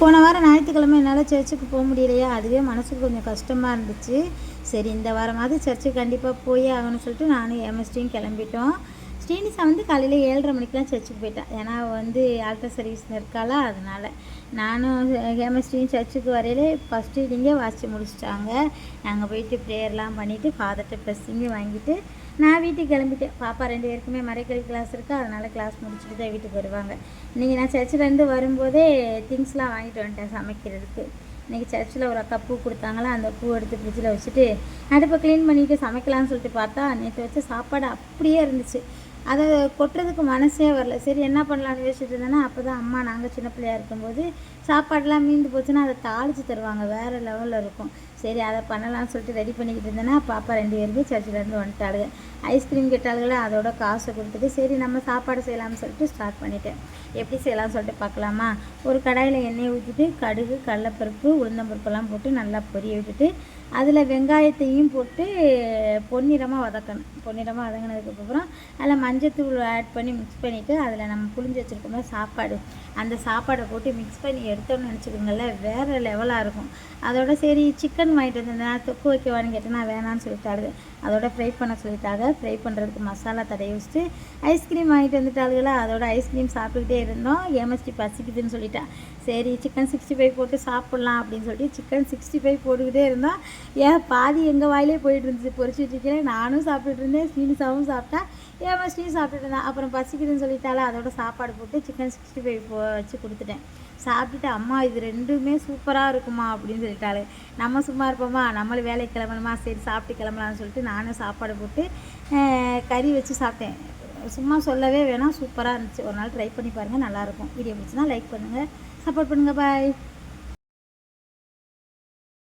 போன வாரம் ஞாயிற்றுக்கிழமை என்னால் சர்ச்சுக்கு போக முடியலையா. அதுவே மனசுக்கு கொஞ்சம் கஷ்டமாக இருந்துச்சு. சரி இந்த வாரமாவது சர்ச்சுக்கு கண்டிப்பாக போயே ஆகணும்னு சொல்லிட்டு நானும் எம்எஸ்டியும் கிளம்பிட்டோம். ஸ்ரீனிசா வந்து காலையில் ஏழரை மணிக்கெலாம் சர்ச்சுக்கு போயிட்டான். ஏன்னா வந்து ஆல்ட்ரா சர்வீஸ் இருக்காளா அதனால். நானும் ஹேமஸ்டியும் சர்ச்சுக்கு வரையிலே ஃபஸ்ட் ரீடிங்கே வாசித்து முடிச்சிட்டாங்க. நாங்கள் போயிட்டு ப்ரேயர்லாம் பண்ணிவிட்டு ஃபாதர்கிட்ட ப்ரெஸ்ஸிங்கு வாங்கிட்டு நான் வீட்டுக்கு கிளம்பிட்டேன். பாப்பா ரெண்டு பேருக்குமே மறைக்கல் கிளாஸ் இருக்குது அதனால் கிளாஸ் முடிச்சுட்டு தான் வீட்டுக்கு வருவாங்க. இன்றைக்கி நான் சர்ச்சிலேருந்து வரும்போதே திங்ஸ்லாம் வாங்கிட்டு வந்துட்டேன் சமைக்கிறதுக்கு. இன்றைக்கி சர்ச்சில் ஒரு அக்கா பூ கொடுத்தாங்களா அந்த பூ எடுத்து ஃப்ரிட்ஜில் வச்சுட்டு அடுப்பை க்ளீன் பண்ணிவிட்டு சமைக்கலாம்னு சொல்லிட்டு பார்த்தா நேற்று வச்ச சாப்பாடு அப்படியே இருந்துச்சு. அதை கொட்டுறதுக்கு மனசே வரல. சரி என்ன பண்ணலான்னு யோசிச்சுட்டு இருந்தேன்னா அப்போ தான் அம்மா நாங்கள் சின்ன பிள்ளையா இருக்கும்போது சாப்பாடெலாம் மீந்து போச்சுன்னா அதை தாளித்து தருவாங்க. வேறு லெவலில் இருக்கும். சரி அதை பண்ணலாம்னு சொல்லிட்டு ரெடி பண்ணிக்கிட்டு இருந்தேன்னா பாப்பா ரெண்டு பேருமே சர்ச்சிலேருந்து வந்துட்டாளுங்க. ஐஸ்கிரீம் கேட்டாளுங்களே அதோட காசை கொடுத்துட்டு சரி நம்ம சாப்பாடு செய்யலாம்னு சொல்லிட்டு ஸ்டார்ட் பண்ணிட்டேன். எப்படி செய்யலாம்னு சொல்லிட்டு பார்க்கலாமா? ஒரு கடாயில் எண்ணெய் ஊற்றிட்டு கடுகு கடலப்பருப்பு உளுந்தம்பருப்பெல்லாம் போட்டு நல்லா பொரிய விட்டுட்டு அதில் வெங்காயத்தையும் போட்டு பொன்னிறமாக வதக்கணும். பொன்னிறமாக வதங்கினதுக்கப்புறம் அதில் மஞ்சத்தூள் ஆட் பண்ணி மிக்ஸ் பண்ணிவிட்டு அதில் நம்ம புளிஞ்சு வச்சுருக்கோம்ல சாப்பாடு. அந்த சாப்பாடை போட்டு மிக்ஸ் பண்ணி எடுத்தோம்னு நினச்சிக்கோங்களேன் வேறு லெவலாக இருக்கும். அதோட சரி சிக்கன் வாங்கிட்டு வந்திருந்தேன் தொக்கு வைக்கவான்னு கேட்டேன். நான் வேணான்னு சொல்லிட்டாளுங்க. அதோட ஃப்ரை பண்ண சொல்லிட்டாங்க. ஃப்ரை பண்ணுறதுக்கு மசாலா தடைய வச்சுட்டு ஐஸ்கிரீம் வாங்கிட்டு வந்துட்டாளுங்களா? அதோட ஐஸ்கிரீம் சாப்பிட்டுக்கிட்டே இருந்தோம். ஏமஸ்டி பசிக்குதுன்னு சொல்லிட்டா. சரி சிக்கன் சிக்ஸ்டி ஃபைவ் போட்டு சாப்பிட்லாம் அப்படின்னு சொல்லிட்டு சிக்கன் சிக்ஸ்டி ஃபைவ் போட்டுக்கிட்டே இருந்தோம். ஏன் பாதி எங்கள் வாயிலே போயிட்டு இருந்துச்சு? பொரிச்சு வச்சுக்கிறேன் நானும் சாப்பிட்டுட்டு இருந்தேன். ஸ்ரீனிசாவும் சாப்பிட்டா. ஏமஸ்டியும் சாப்பிட்டுட்டு இருந்தேன் அப்புறம் பசிக்குதுன்னு சொல்லிட்டால அதோட சாப்பாடு போட்டு சிக்கன் சிக்ஸ்டி ஃபைவ் வச்சு கொடுத்துட்டேன். சாப்பிட்டுட்டு அம்மா இது ரெண்டுமே சூப்பராக இருக்குமா? அப்படின்னு சொல்லி சொல்லிட்டாலே நம்ம சும்மா இருப்போமா? நம்மளும் வேலைக்கு கிளம்பணுமா? சரி சாப்பிட்டு கிளம்பலாம்னு சொல்லிட்டு நானும் சாப்பாடு போட்டு அஹ், கறி வச்சு சாப்பிட்டேன். சும்மா சொல்லவே வேணாம். சூப்பராக இருந்துச்சு. ஒரு நாள் ட்ரை பண்ணி பாருங்கள் நல்லாயிருக்கும் வீடியோ பிடிச்சினா லைக் பண்ணுங்கள் சப்போர்ட் பண்ணுங்கள் பாய்